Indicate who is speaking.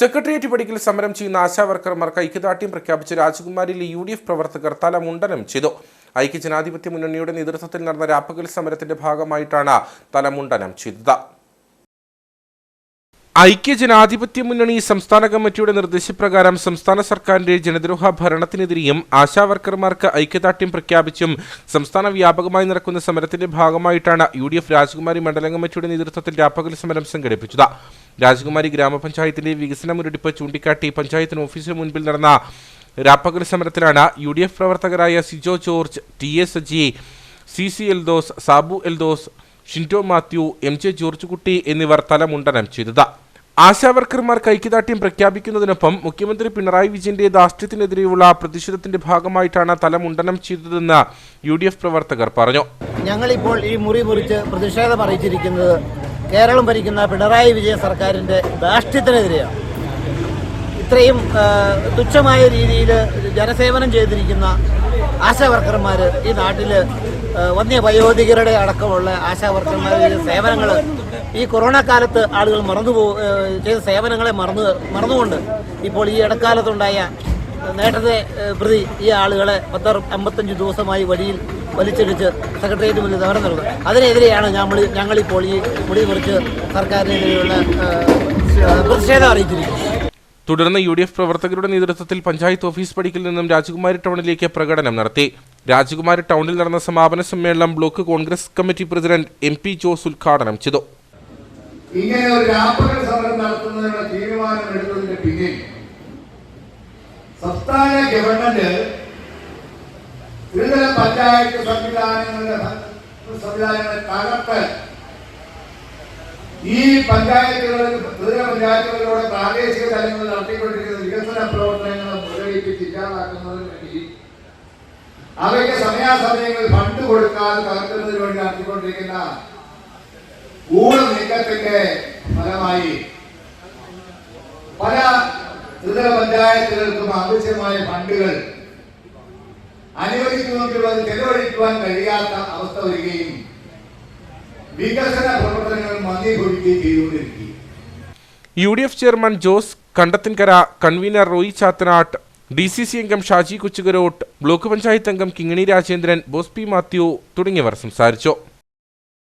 Speaker 1: Secretariat പടിക്കൽ സമരം ചെയ്യുന്ന ആശാവർക്കർമാർക്ക് ഐക്യദാർഢ്യം പ്രഖ്യാപിച്ച് രാജകുമാരിയിലെ യു ഡി എഫ് പ്രവർത്തകർ തലമുണ്ടനം ചെയ്തു. ഐക്യ ജനാധിപത്യ മുന്നണിയുടെ നേതൃത്വത്തിൽ നടന്ന രാപ്പകൽ സമരത്തിന്റെ ഭാഗമായിട്ടാണ് തലമുണ്ടനം ചെയ്തത്. ഐക്യ ജനാധിപത്യ മുന്നണി സംസ്ഥാന കമ്മിറ്റിയുടെ നിർദ്ദേശപ്രകാരം സംസ്ഥാന സർക്കാരിന്റെ ജനദ്രോഹ ഭരണത്തിനെതിരെയും ആശാവർക്കർമാർക്ക് ഐക്യദാർഢ്യം പ്രഖ്യാപിച്ചും സംസ്ഥാന വ്യാപകമായി നടക്കുന്ന സമരത്തിന്റെ ഭാഗമായിട്ടാണ് യു ഡി എഫ് രാജകുമാരി മണ്ഡലം കമ്മിറ്റിയുടെ നേതൃത്വത്തിൽ രാപ്പകൽ സമരം സംഘടിപ്പിച്ചത്. രാജകുമാരി ഗ്രാമപഞ്ചായത്തിന്റെ വികസന മുരടിപ്പ് ചൂണ്ടിക്കാട്ടി പഞ്ചായത്തിന് ഓഫീസിന് മുൻപിൽ നടന്ന രാപ്പകൽ സമരത്തിലാണ് യു ഡി എഫ് പ്രവർത്തകരായ Sijo George T A Saji C C Eldhose Sabu Eldhose Shinto Mathew M J George Kutty എന്നിവർ തലമുണ്ടനം ചെയ്തത്. ആശാവർക്കർമാർക്ക് ഐക്യദാർഢ്യം പ്രഖ്യാപിക്കുന്നതിനൊപ്പം മുഖ്യമന്ത്രി പിണറായി വിജയന്റെ ധാർഷ്ട്യത്തിനെതിരെയുള്ള പ്രതിഷേധത്തിന്റെ ഭാഗമായിട്ടാണ് തലമുണ്ടനം ചെയ്തതെന്ന് യു പ്രവർത്തകർ പറഞ്ഞു.
Speaker 2: ഞങ്ങളിപ്പോൾ ഈ മുറി മുറിച്ച് പ്രതിഷേധം അറിയിച്ചിരിക്കുന്നത് കേരളം ഭരിക്കുന്ന പിണറായി വിജയൻ സർക്കാരിന്റെ ധാർഷ്ട്യത്തിനെതിരെയാണ്. ഇത്രയും തുച്ഛമായ രീതിയിൽ ജനസേവനം ചെയ്തിരിക്കുന്ന ആശാവർക്കർമാർ ഈ നാട്ടിൽ വന്യ വയോധികരുടെ അടക്കമുള്ള ആശാവർക്കർമാരുടെ സേവനങ്ങൾ ഈ കൊറോണ കാലത്ത് ആളുകൾ മറന്നു പോ ചെയ്ത സേവനങ്ങളെ മറന്നു മറന്നുകൊണ്ട് ഇപ്പോൾ ഈ ഇടക്കാലത്തുണ്ടായ നേട്ടത്തെ പ്രതി ഈ ആളുകളെ പത്ത് അമ്പത്തഞ്ച് ദിവസമായി വഴിയിൽ വലിച്ചെടുത്ത് സെക്രട്ടേറിയറ്റ് മുന്നിൽ നൽകും അതിനെതിരെയാണ് ഞങ്ങൾ ഞങ്ങളിപ്പോൾ ഈ മുടി മുറിച്ച് സർക്കാരിനെതിരെയുള്ള പ്രതിഷേധം അറിയിച്ചിരിക്കുന്നത്.
Speaker 1: തുടർന്ന് യു ഡി എഫ് പ്രവർത്തകരുടെ നേതൃത്വത്തിൽ പഞ്ചായത്ത് ഓഫീസ് പടിക്കൽ നിന്നും രാജകുമാരി ടൗണിലേക്ക് പ്രകടനം നടത്തി. രാജകുമാരി ടൗണിൽ നടന്ന സമാപന സമ്മേളനം block Congress committee president M P Jose ഉദ്ഘാടനം ചെയ്തു.
Speaker 3: ഇങ്ങനെ ഒരു സമരം നടത്തുന്നതിനുള്ള പിന്നിൽ സംസ്ഥാന ഗവൺമെന്റ് ത്രിതല പഞ്ചായത്ത് സംവിധാനങ്ങളുടെ സംവിധാനങ്ങളെ തകർത്ത് ഈ പഞ്ചായത്തുകളിൽ ത്രിതല പഞ്ചായത്തുകളിലൂടെ പ്രാദേശിക തലങ്ങളിൽ നടത്തിക്കൊണ്ടിരിക്കുന്ന വികസന പ്രവർത്തനങ്ങൾ മുരടിപ്പിച്ച് ഇല്ലാതാക്കുന്നതിന് വേണ്ടി അവയ്ക്ക് സമയാസമയങ്ങളിൽ ഫണ്ട് കൊടുക്കാതെ തകർക്കുന്നതിന് വേണ്ടി നടത്തിക്കൊണ്ടിരിക്കുന്ന ഊഴ നീക്കത്തിന്റെ ഫലമായി പല ത്രിതല പഞ്ചായത്തുകൾക്കും ആവശ്യമായ ഫണ്ടുകൾ അനുവദിക്കുമെങ്കിലും ചെലവഴിക്കുവാൻ കഴിയാത്ത അവസ്ഥ വരികയും വികസന പ്രവർത്തനങ്ങൾ മന്ദീഭവിക്കുകയും ചെയ്തുകൊണ്ടിരിക്കുകയും.
Speaker 1: U D F chairman Jose Kandathinkara convener Roy Chathanattu D C C അംഗം ഷാജി കുച്ചുകരോട്ട് ബ്ലോക്ക് പഞ്ചായത്ത് അംഗം കിങ്ങിണി രാജേന്ദ്രൻ ബോസ് പി മാത്യു തുടങ്ങിയവർ സംസാരിച്ചു.